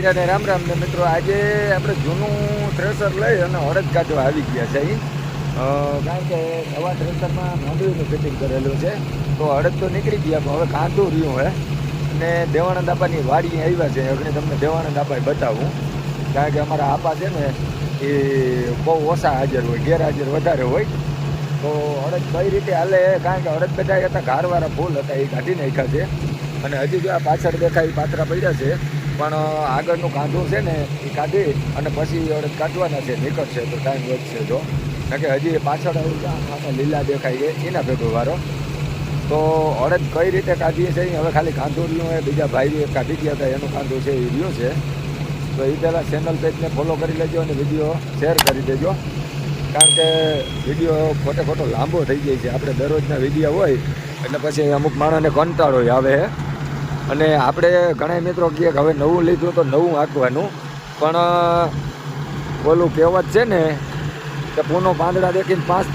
અને રામ રામ ને મિત્રો, આજે આપણે જૂનું થ્રેસર લઈ અને અડદ કાઢવા આવી ગયા છે અહીં કારણ કે નવા થ્રેસરમાં માંડવીનું ફિટિંગ કરેલું છે. તો અડદ તો નીકળી ગયા પણ હવે કાંદું રહ્યું હે. અને દેવાનંદ આપાની વાડી આવ્યા છે. હવે તમને દેવાનંદ આપા બતાવું. કારણ કે અમારા આપા છે ને, એ બહુ ઓછા હાજર હોય, ગેરહાજર વધારે હોય. તો અડદ કઈ રીતે હાલે? કારણ કે અડદ બધા હતા, ઘારવાળા ફૂલ હતા, એ કાઢી નાખ્યા છે. અને હજી જો આ પાછળ દેખાય પાત્રા પડ્યા છે. પણ આગળનું કાંધું છે ને, એ કાઢી અને પછી અડદ કાઢવાના છે. નીકળશે તો ટાઈમ વધશે જો. કે હજી પાછળ આવ્યું લીલા દેખાય છે. એના ભેગો વારો. તો અડદ કઈ રીતે કાઢીએ છીએ હવે ખાલી કાંધું રહ્યું હોય, બીજા ભાઈ કાઢી ગયા હતા, એનું કાંધું છે, એ રહ્યું છે. તો એ પહેલાં ચેનલ પેજને ફોલો કરી લેજો અને વીડિયો શેર કરી દેજો. કારણ કે વીડિયો ખોટે ખોટો લાંબો થઈ જાય છે. આપણે દરરોજના વીડિયો હોય, એટલે પછી અમુક માણસને કંટાળો આવે. છે અને આપણે ઘણા મિત્રો કહે કે હવે નવું લીધું તો નવું આંકવાનું પણ ઓલું કહેવત છે ને કે પૂનો પાંદડા દેખીને પાંચ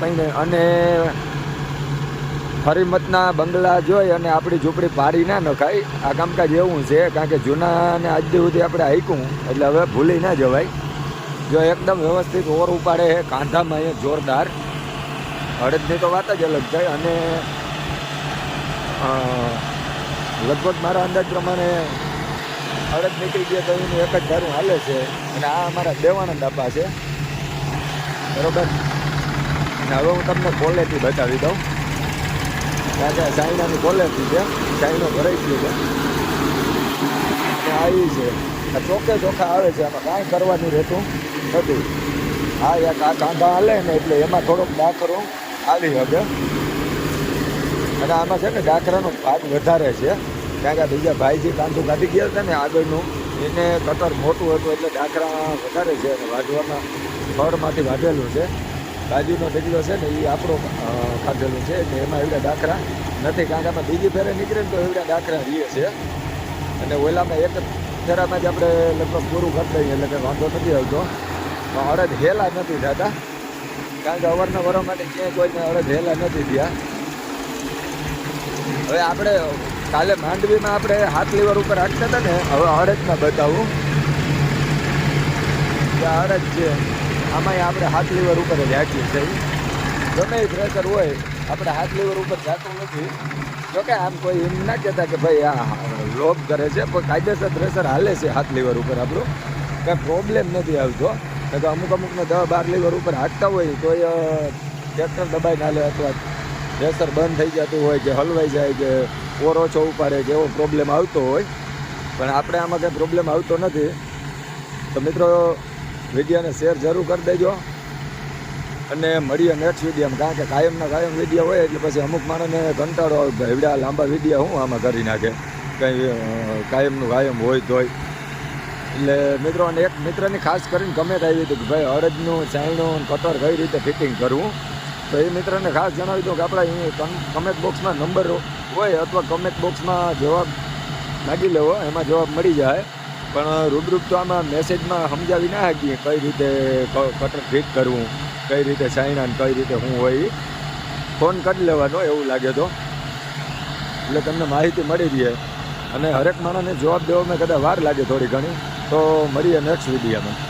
પૈને અને હરિમતના બંગલા જોઈ અને આપણી ઝૂંપડી પાડી ના નખાય. આ કામકાજ એવું છે, કારણ કે જૂના અને આજ સુધી આપણે હાઈકું એટલે હવે ભૂલી ના જવાય. જો એકદમ વ્યવસ્થિત ઓર ઉપાડે છે કાંધામાં અહીંયા જોરદાર. હળદની તો વાત જ અલગ છે. અને લગભગ મારા અંદાજ પ્રમાણે અડદ નીકળી ગયા તો એનું એક જ ધારું હાલે છે અને આ અમારા દેવાનંદ આપા છે. બરોબર? અને હવે હું તમને ક્વોલિટી બતાવી દઉં. કારણ કે ચાઇનાની ક્વોલિટી છે. ચાઇનો ભરાઈ ગયો છે. અને આ ઈ છે. આ ચોખ્ખે ચોખા આવે છે. આમાં કાંઈ કરવાનું રહેતું નથી. આ એક આ કાંધા હાલે ને એટલે એમાં થોડોક દાખરો આવી શકે. અને આમાં છે ને ડાકરાનો ભાગ વધારે છે. કારણ કે બીજા ભાઈ જે કાંધું કાઢી ગયા હતા ને આગળનું એને કટર મોટું હતું એટલે ડાકરા વધારે છે અને વાઢવામાં ફળમાંથી વાઢેલું છે. બાજુનો ઢગલો છે ને એ આપણો અ, છે એટલે એમાં એવડા ડાકરા નથી. કારણ કે આમાં બીજી ફેરે નીકળે ને તો એવડા ડાકરા રહીએ છે. અને ઓલામાં એક ફેરામાં જ આપણે લગભગ પૂરું કરી દઈએ એટલે કે વાંધો નથી આવતો. પણ અડદ હેલા નથી થતા. કારણ કે અવારના વરો માટે ક્યાંય કોઈને અડદ હેલા નથી થયા. હવે આપણે કાલે માંડવીમાં આપણે હાથ લીવર ઉપર રાખતા હતા ને, હવે અડદમાં બતાવું. અડદ છે, આમાંય આપણે હાથ લીવર ઉપર જ રાખીએ છીએ. ગમે એ પ્રેશર હોય, આપણે હાથ લીવર ઉપર જાતું નથી. જોકે આમ કોઈ એમ ના કહેતા કે ભાઈ આ લોભ કરે છે, પણ કાયદેસર પ્રેશર હાલે છે હાથ લીવર ઉપર આપણું. કાંઈ પ્રોબ્લેમ નથી આવતો. કે અમુક અમુકને દવા બાર લીવર ઉપર હાંકતા હોય તો એ ટ્રેક્ટર દબાઈ ના લે અથવા પ્રેશર બંધ થઈ જતું હોય કે હલવાઈ જાય કે ઓર ઓછો ઉપાડે કે એવો પ્રોબ્લેમ આવતો હોય. પણ આપણે આમાં કંઈ પ્રોબ્લેમ આવતો નથી. તો મિત્રો, વિડીયોને શેર જરૂર કરી દેજો. અને મળીએ નેક્સ્ટ વિડીયોમાં કારણ કે કાયમના કાયમ વીડિયો હોય એટલે પછી અમુક માણસને કંટાળો આવે એવડા લાંબા વીડિયો હું આમાં કરી નાખે? કંઈ કાયમનું કાયમ હોય તોય. એટલે મિત્રો, અને એક મિત્રની ખાસ કરીને કમેન્ટ આવી હતી કે ભાઈ, અડદનું ચાયણું કટર કઈ રીતે ફિટિંગ કરવું? તો એ મિત્રને ખાસ જણાવી દઉં કે આપણા કમેન્ટ બોક્સમાં નંબર હોય અથવા કમેન્ટ બોક્સમાં જવાબ માગી લેવો, એમાં જવાબ મળી જાય. પણ રૂબરૂપ તો આમાં મેસેજમાં સમજાવી ના શકીએ કઈ રીતે કટર ફિટ કરવું, કઈ રીતે ને કઈ રીતે શું હોય. ફોન કરી લેવાનો એવું લાગે તો. એટલે તમને માહિતી મળી રહે. અને હરેક માણસને જવાબ દેવામાં કદાચ વાર લાગે થોડી ઘણી. તો મળીએ નેક્સ્ટ વિડીયોમાં